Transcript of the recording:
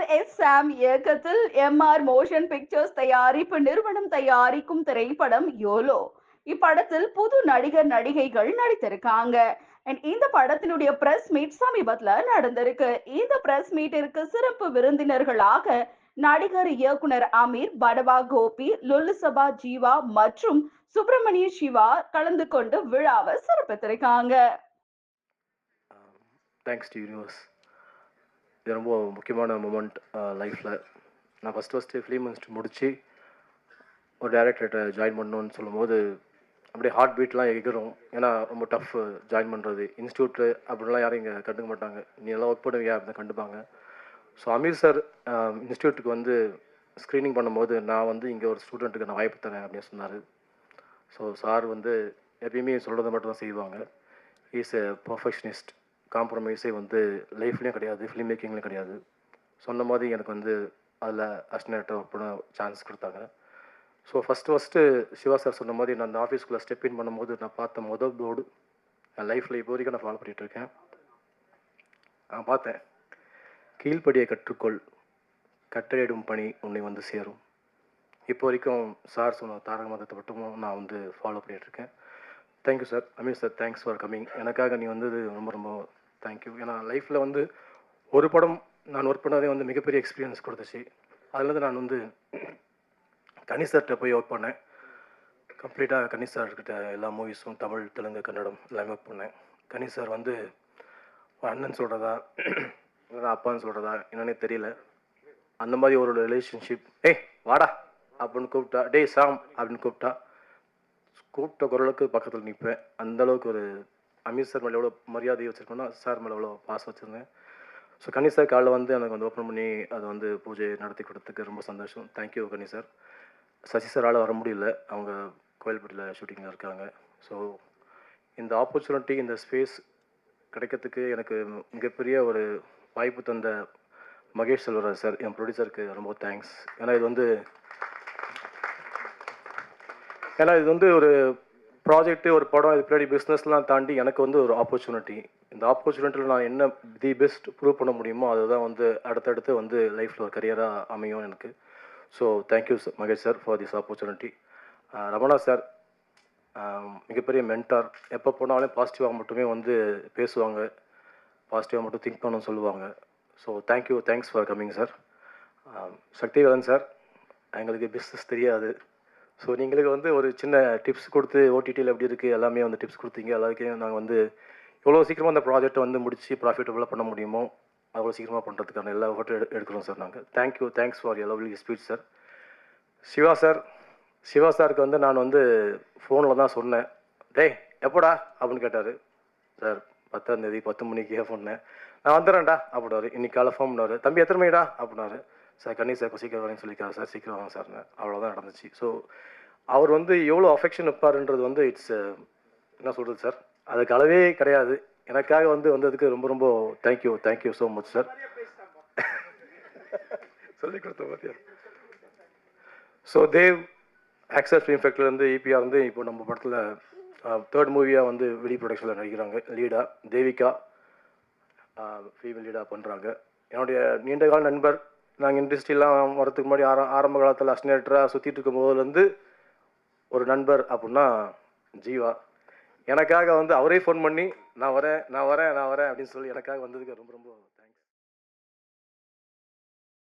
R S Sam இயக்கத்தில் MR motion pictures தயாரிப்பு நிறுவனம் தயாரிக்கும் திரைப்படம் யோலோ. இப்படத்தில் புது நடிகர் நடிகைகள் நடித்திருக்காங்க. அண்ட் இந்த படத்தினுடைய பிரஸ் மீட் சமீபத்துல நடந்திருக்கு. இந்த பிரஸ் மீட்டிற்கு சிறப்பு விருந்தினர்களாக நடிகர் இயக்குனர் அமீர் படவா கோபி லுல்லுசபா ஜீவா மற்றும் சுப்பிரமணிய சிவா கலந்து கொண்டு விழாவை சிறப்பித்திருக்காங்க. தேங்க்ஸ் டு யூனிவர்ஸ் இது ரொம்ப முக்கியமான மூமெண்ட் லைஃப்பில் நான் ஃபஸ்ட் ஃபஸ்ட்டு ஃபிலிம் இன்ஸ்ட் முடித்து ஒரு டேரக்டர்கிட்ட ஜாயின் பண்ணணும்னு சொல்லும்போது அப்படியே ஹார்ட் பீட்லாம் எகிரும். ஏன்னா ரொம்ப டஃப் ஜாயின் பண்ணுறது இன்ஸ்டியூட்டு அப்படிலாம் யாரும் இங்கே கண்டுக்க மாட்டாங்க. நீ எல்லாம் ஒர்க் பண்ணுவியா அப்படின்னு கண்டுப்பாங்க. ஸோ அமீர் சார் இன்ஸ்டியூட்டுக்கு வந்து ஸ்க்ரீனிங் பண்ணும்போது நான் வந்து இங்கே ஒரு ஸ்டூடெண்ட்டுக்கு நான் வாய்ப்பு தரேன் அப்படின்னு சொன்னார். ஸோ சார் வந்து எப்பயுமே சொல்கிறத மட்டும் தான் செய்வாங்க இஸ் எ பர்ஃபெக்ஷனிஸ்ட் காம்ப்ரமைஸே வந்து லைஃப்லேயும் கிடையாது ஃபிலிம் மேக்கிங்லேயும் கிடையாது. சொன்ன மாதிரி எனக்கு வந்து அதில் அஸ்டினேட்டர் ஒர்க் பண்ண சான்ஸ் கொடுத்தாங்க. So first first Siva sir சொன்ன மாதிரி நான் அந்த ஆஃபீஸ்க்குள்ளே ஸ்டெப் இன் பண்ணும்போது நான் பார்த்த மொதல் போர்டு என் லைஃப்பில் இப்போ வரைக்கும் நான் ஃபாலோ பண்ணிகிட்டு இருக்கேன் நான் பார்த்தேன். கீழ்ப்படியை கற்றுக்கொள் கட்டளையிடும் பணி உன்னை வந்து சேரும். இப்போ வரைக்கும் சார் சொன்ன தாரக மதத்தை மட்டும் நான் வந்து ஃபாலோ பண்ணிகிட்ருக்கேன் thank you sir Ameer sir thanks for coming எனக்காக நீ வந்தது ரொம்ப ரொம்ப தேங்க்யூ ஏன்னா லைஃப்பில் வந்து ஒரு படம் நான் ஒர்க் பண்ணதே வந்து மிகப்பெரிய எக்ஸ்பீரியன்ஸ் கொடுத்துச்சு. அதுலேருந்து நான் வந்து கனி சார்கிட்ட போய் ஒர்க் பண்ணேன். கம்ப்ளீட்டாக கனி சார்கிட்ட எல்லா மூவிஸும் தமிழ் தெலுங்கு கன்னடம் எல்லாமே ஒர்க் பண்ணேன். கனி சார் வந்து அண்ணன் சொல்கிறதா இல்லைன்னா அப்பான்னு சொல்கிறதா என்னன்னே தெரியல. அந்த மாதிரி ஒரு ரிலேஷன்ஷிப் ஏய் வாடா அப்படின்னு கூப்பிட்டா. டேய் சாம் அப்படின்னு கூப்பிட்டா. கூப்பிட்ட குரலுக்கு பக்கத்தில் நிற்பேன் அந்த அளவுக்கு ஒரு அமீர் சார் மேலே எவ்வளோ மரியாதை வச்சுருக்கோன்னா சார் மேலே எவ்வளோ பாசம் வச்சுருந்தேன். ஸோ கனி சார் காலைல வந்து எனக்கு வந்து ஓப்பன் பண்ணி அதை வந்து பூஜை நடத்தி கொடுத்ததுக்கு ரொம்ப சந்தோஷம். தேங்க்யூ கனி சார். சசி சாரால் வர முடியல. அவங்க கோயில்பட்டியில் ஷூட்டிங்கில் இருக்காங்க. ஸோ இந்த ஆப்பர்ச்சுனிட்டி இந்த ஸ்பேஸ் கிடைக்கிறதுக்கு எனக்கு மிகப்பெரிய ஒரு வாய்ப்பு தந்த மகேஷ் செல்வராஜ் சார் என் ப்ரொடியூசருக்கு ரொம்ப தேங்க்ஸ் ஏன்னா இது வந்து ஏன்னா இது வந்து ஒரு ப்ராஜெக்ட்டு ஒரு படம் இது பின்னாடி பிஸ்னஸ்லாம் தாண்டி எனக்கு வந்து ஒரு ஆப்பர்ச்சுனிட்டி இந்த ஆப்பர்ச்சுனிட்டியில் நான் என்ன தி பெஸ்ட் ப்ரூவ் பண்ண முடியுமோ அதுதான் வந்து அடுத்தடுத்து வந்து லைஃப்பில் ஒரு கரியராக அமையும் எனக்கு. So thank you Mahesh sir for this opportunity Ramana sir மிகப்பெரிய மென்டார் எப்போ போனாலும் பாசிட்டிவாக மட்டுமே வந்து பேசுவாங்க. பாசிட்டிவாக மட்டும் திங்க் பண்ணணும்னு சொல்லுவாங்க. So thank you thanks for coming sir Sakthivelan sir எங்களுக்கு பிஸ்னஸ் தெரியாது. ஸோ நீங்களுக்கு வந்து ஒரு சின்ன டிப்ஸ் கொடுத்து ஓடிடியில் எப்படி இருக்குது எல்லாமே வந்து டிப்ஸ் கொடுத்தீங்க. எல்லாருக்கையும் நாங்கள் வந்து எவ்வளோ சீக்கிரமாக அந்த ப்ராஜெக்ட்டை வந்து முடித்து ப்ராஃபிட்டபுளாக பண்ண முடியுமோ அவ்வளோ சீக்கிரமாக பண்ணுறதுக்கான எல்லா எஃபர்ட்டும் எடு எடுக்கிறோம் சார் நாங்கள் thank you thanks for L lovely speech sir Siva sir Siva சாருக்கு வந்து நான் வந்து ஃபோனில் தான் சொன்னேன். டேய் எப்போடா? அப்படின்னு கேட்டார். சார் பத்தாம் தேதி பத்து மணிக்கே சொன்னேன் நான் வந்துடுறேன்டா அப்படின்னாரு. இன்னைக்கு காலை ஃபோன் பண்ணார் தம்பி எத்தனை மணிடா? அப்படின்னாரு. சார் கண்ணி சார் இப்போ சீக்கிரம் வரேன்னு சொல்லிக்கிறார் சார். சீக்கிரம் வாங்க சார். அவ்வளோதான் நடந்துச்சு. ஸோ அவர் வந்து எவ்வளோ அஃபெக்ஷன் இருப்பாருன்றது வந்து இட்ஸ் uh, என்ன சொல்கிறது சார்? அதுக்கு அளவே கிடையாது. எனக்காக வந்து வந்ததுக்கு ரொம்ப ரொம்ப thank you thank you so much sir சொல்லி கொடுத்த பார்த்தியா ஸோ தேவ் ஆக்சஸ் ஃபிலிம் ஃபேக்ட்ரிலேருந்து இபிஆர் வந்து இப்போ நம்ம படத்தில் தேர்ட் மூவியாக வந்து வெளி ப்ரொடக்ஷனில் நடிக்கிறாங்க. லீடாக தேவிகா ஃபீமேல் லீடாக பண்ணுறாங்க என்னுடைய நீண்ட கால நண்பர் நாங்கள் இண்டஸ்ட்ரிலாம் வரதுக்கு முன்னாடி ஆர ஆரம்ப காலத்தில் அஸ்னேட்டராக சுற்றிட்டு இருக்கும் போதுலேருந்து ஒரு நண்பர் அப்படின்னா ஜீவா. எனக்காக வந்து அவரே ஃபோன் பண்ணி நான் வரேன் நான் வரேன் நான் வரேன் அப்படின்னு சொல்லி எனக்காக வந்ததுக்கு ரொம்ப ரொம்ப